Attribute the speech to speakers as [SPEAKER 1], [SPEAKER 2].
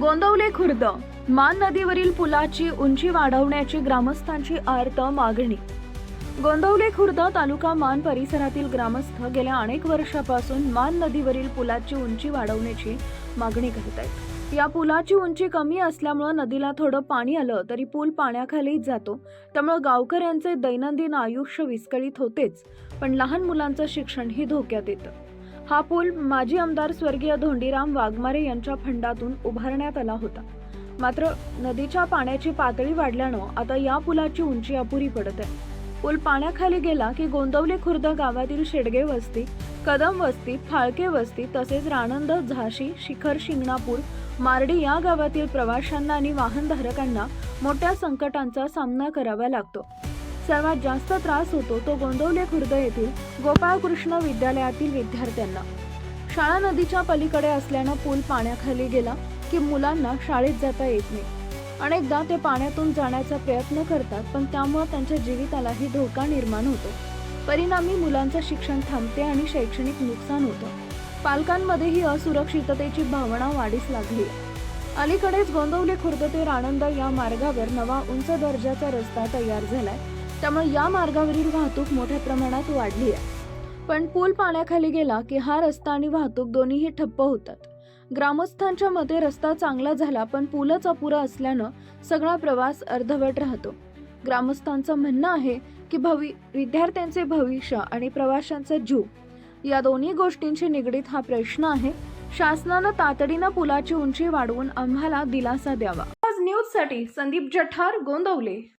[SPEAKER 1] गोंदवले खुर्द. मान नदीवरील पुलाची उंची वाढवण्याची ग्रामस्थांची आर्त मागणी. गोंदवले खुर्द तालुका मान परिसरातील ग्रामस्थ गेल्या अनेक वर्षापासून मान नदीवरील पुलाची उंची वाढवण्याची मागणी करत आहेत. या पुलाची उंची कमी असल्यामुळं नदीला थोडं पाणी आलं तरी पूल पाण्याखालीच जातो. त्यामुळं गावकऱ्यांचे दैनंदिन आयुष्य विस्कळीत होतेच. पण लहान मुलांचं शिक्षणही धोक्यात येतं. हा पूल माजी आमदार स्वर्गीय धोंडीराम वाघमारे यांच्या फंडातून उभारण्यात आला होता. मात्र नदीच्या पाण्याची पातळी वाढल्यानं आता या पुलाची उंची अपुरी पडत आहे. पूल पाण्याखाली गेला की गोंदवली खुर्द गावातील शेडगे वस्ती कदम वस्ती फाळके वस्ती तसेच राणंद झाशी शिखर शिंगणापूर मार्डी या गावातील प्रवाशांना आणि वाहनधारकांना मोठ्या संकटांचा सामना करावा लागतो. सर्वात जास्त त्रास होतो तो गोंदवले खुर्द येथील गोपाळकृष्ण विद्यालयातील विद्यार्थ्यांना. शाळा नदीच्या पलीकडे असल्यानं पूल पाण्याखाली गेला की मुलांना शाळेत जाता येत नाही. अनेकदा ते पाण्यातून जाण्याचा प्रयत्न करतात पण त्यामुळे त्यांच्या जीवितालाही धोका निर्माण होतो. परिणामी मुलांचं शिक्षण थांबते आणि शैक्षणिक नुकसान होतं. पालकांमध्येही असुरक्षिततेची भावना वाढीस लागली. आहे. अलीकडेच गोंदवले खुर्द ते राणंद या मार्गावर नवा उंच दर्जाचा रस्ता तयार झालाय. त्यामुळे या मार्गावरील वाहतूक मोठ्या प्रमाणात वाढली आहे. पण पूल पाण्याखाली गेला की हा रस्ता आणि वाहतूक दोन्हीही ठप्प होतात. ग्रामस्थांच्या मते रस्ता चांगला झाला पण पूलच अपुरा असल्यानं सगळा प्रवास अर्धवट राहतो. ग्रामस्थांचं म्हणणं आहे की भवि विद्यार्थ्यांचे भविष्य आणि प्रवाशांचा जीव. या दोन्ही गोष्टींशी निगडीत हा प्रश्न आहे. शासनानं तातडीनं पुलाची उंची वाढवून आम्हाला दिलासा द्यावा. आज न्यूजसाठी संदीप जठार गोंदवले.